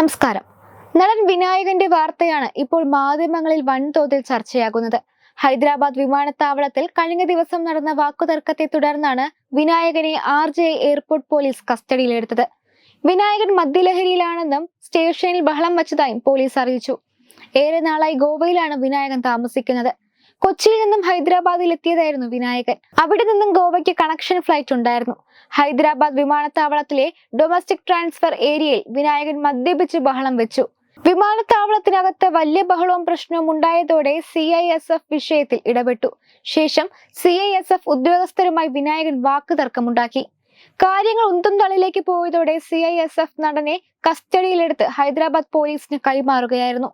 നമസ്കാരം. നടൻ വിനായകന്റെ വാർത്തയാണ് ഇപ്പോൾ മാധ്യമങ്ങളിൽ വൻതോതിൽ ചർച്ചയാകുന്നത്. ഹൈദരാബാദ് വിമാനത്താവളത്തിൽ കഴിഞ്ഞ ദിവസം നടന്ന വാക്കുതർക്കത്തെ തുടർന്നാണ് വിനായകനെ ആർ ജെ എയർപോർട്ട് പോലീസ് കസ്റ്റഡിയിലെടുത്തത്. വിനായകൻ മദ്യലഹരിയിലാണെന്നും സ്റ്റേഷനിൽ ബഹളം വച്ചതായും പോലീസ് അറിയിച്ചു. ഏറെ നാളായി ഗോവയിലാണ് വിനായകൻ താമസിക്കുന്നത്. കൊച്ചിയിൽ നിന്നും ഹൈദരാബാദിൽ എത്തിയതായിരുന്നു വിനായകൻ. അവിടെ നിന്നും ഗോവയ്ക്ക് കണക്ഷൻ ഫ്ലൈറ്റ് ഉണ്ടായിരുന്നു. ഹൈദരാബാദ് വിമാനത്താവളത്തിലെ ഡൊമസ്റ്റിക് ട്രാൻസ്ഫർ ഏരിയയിൽ വിനായകൻ മദ്യപിച്ച് ബഹളം വെച്ചു. വിമാനത്താവളത്തിനകത്ത് വലിയ ബഹളവും പ്രശ്നവും ഉണ്ടായതോടെ സി ഐ എസ് എഫ് വിഷയത്തിൽ ഇടപെട്ടു. ശേഷം സി ഐ എസ് എഫ് ഉദ്യോഗസ്ഥരുമായി വിനായകൻ വാക്കുതർക്കമുണ്ടാക്കി കാര്യങ്ങൾ ഉന്തും തള്ളിലേക്ക് പോയതോടെ സി ഐ എസ് എഫ് നടനെ കസ്റ്റഡിയിലെടുത്ത് ഹൈദരാബാദ് പോലീസിന് കൈമാറുകയായിരുന്നു.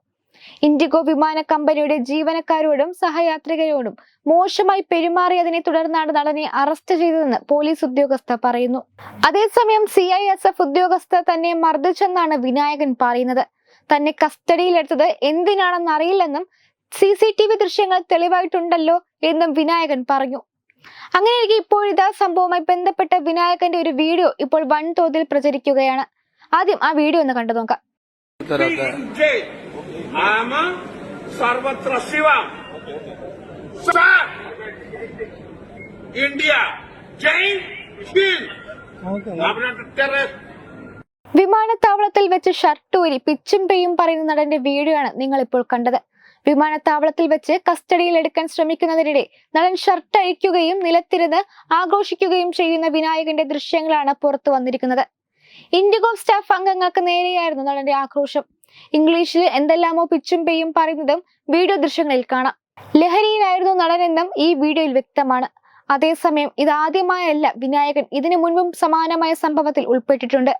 ഇൻഡിഗോ വിമാന കമ്പനിയുടെ ജീവനക്കാരോടും സഹയാത്രികരോടും മോശമായി പെരുമാറിയതിനെ തുടർന്നാണ് നടനെ അറസ്റ്റ് ചെയ്തതെന്ന് പോലീസ് ഉദ്യോഗസ്ഥ പറയുന്നു. അതേസമയം സി ഐ എസ് എഫ് ഉദ്യോഗസ്ഥ തന്നെ മർദ്ദിച്ചെന്നാണ് വിനായകൻ പറയുന്നത്. തന്നെ കസ്റ്റഡിയിലെടുത്തത് എന്തിനാണെന്ന് അറിയില്ലെന്നും സി സി ടി വി ദൃശ്യങ്ങൾ തെളിവായിട്ടുണ്ടല്ലോ എന്നും വിനായകൻ പറഞ്ഞു. അങ്ങനെ എനിക്ക് ഇപ്പോഴിതാ സംഭവവുമായി ബന്ധപ്പെട്ട വിനായകന്റെ ഒരു വീഡിയോ ഇപ്പോൾ വൻതോതിൽ പ്രചരിക്കുകയാണ്. ആദ്യം ആ വീഡിയോ ഒന്ന് കണ്ടു നോക്കാം. ആമ സർവത്ര ശിവ. ഇന്ത്യ. ജയ് വിമാനത്താവളത്തിൽ വെച്ച് ഷർട്ട് ഊരി പിച്ചും പെയ്യും പറയുന്ന നടന്റെ വീഡിയോ ആണ് നിങ്ങൾ ഇപ്പോൾ കണ്ടത്. വിമാനത്താവളത്തിൽ വെച്ച് കസ്റ്റഡിയിൽ എടുക്കാൻ ശ്രമിക്കുന്നതിനിടെ നടൻ ഷർട്ട് അഴിക്കുകയും നിലത്തിരുന്ന് ആഘോഷിക്കുകയും ചെയ്യുന്ന വിനായകന്റെ ദൃശ്യങ്ങളാണ് പുറത്തു വന്നിരിക്കുന്നത്. ഇൻഡിഗോ സ്റ്റാഫ് അംഗങ്ങൾക്ക് നേരെയായിരുന്നു നടന്റെ ആക്രോശം. ഇംഗ്ലീഷിൽ എന്തെല്ലാമോ പിച്ചും പെയ്യും പറയുന്നതും വീഡിയോ ദൃശ്യങ്ങളിൽ കാണാം. ലഹരിയിലായിരുന്നു നടനെന്നും ഈ വീഡിയോയിൽ വ്യക്തമാണ്. അതേസമയം ഇതാദ്യമായല്ല വിനായകൻ. ഇതിനു മുൻപും സമാനമായ സംഭവത്തിൽ ഉൾപ്പെട്ടിട്ടുണ്ട്.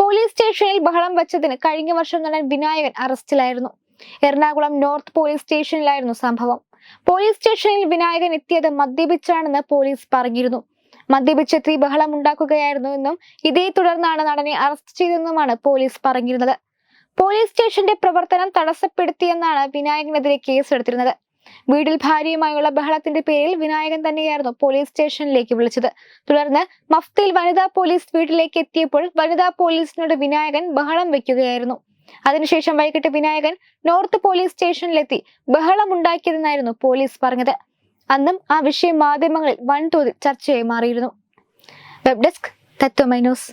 പോലീസ് സ്റ്റേഷനിൽ ബഹളം വച്ചതിന് കഴിഞ്ഞ വർഷം നടൻ വിനായകൻ അറസ്റ്റിലായിരുന്നു. എറണാകുളം നോർത്ത് പോലീസ് സ്റ്റേഷനിലായിരുന്നു സംഭവം. പോലീസ് സ്റ്റേഷനിൽ വിനായകൻ എത്തിയത് മദ്യപിച്ചാണെന്ന് പോലീസ് പറഞ്ഞിരുന്നു. മദ്യപിച്ചെത്തി ബഹളം ഉണ്ടാക്കുകയായിരുന്നു എന്നും ഇതേ തുടർന്നാണ് നടനെ അറസ്റ്റ് ചെയ്തതെന്നുമാണ് പോലീസ് പറഞ്ഞിരുന്നത്. പോലീസ് സ്റ്റേഷന്റെ പ്രവർത്തനം തടസ്സപ്പെടുത്തിയെന്നാണ് വിനായകനെതിരെ കേസെടുത്തിരുന്നത്. വീട്ടിൽ ഭാര്യയുമായുള്ള ബഹളത്തിന്റെ പേരിൽ വിനായകൻ തന്നെയായിരുന്നു പോലീസ് സ്റ്റേഷനിലേക്ക് വിളിച്ചത്. തുടർന്ന് മഫ്തിയിൽ വനിതാ പോലീസ് വീട്ടിലേക്ക് എത്തിയപ്പോൾ വനിതാ പോലീസിനോട് വിനായകൻ ബഹളം വെക്കുകയായിരുന്നു. അതിനുശേഷം വൈകിട്ട് വിനായകൻ നോർത്ത് പോലീസ് സ്റ്റേഷനിലെത്തി ബഹളമുണ്ടാക്കിയതെന്നായിരുന്നു പോലീസ് പറഞ്ഞത്. അന്നും ആ വിഷയം മാധ്യമങ്ങളിൽ വൻതോതിൽ ചർച്ചയായി മാറിയിരുന്നു. Web desk Tatwamayi news.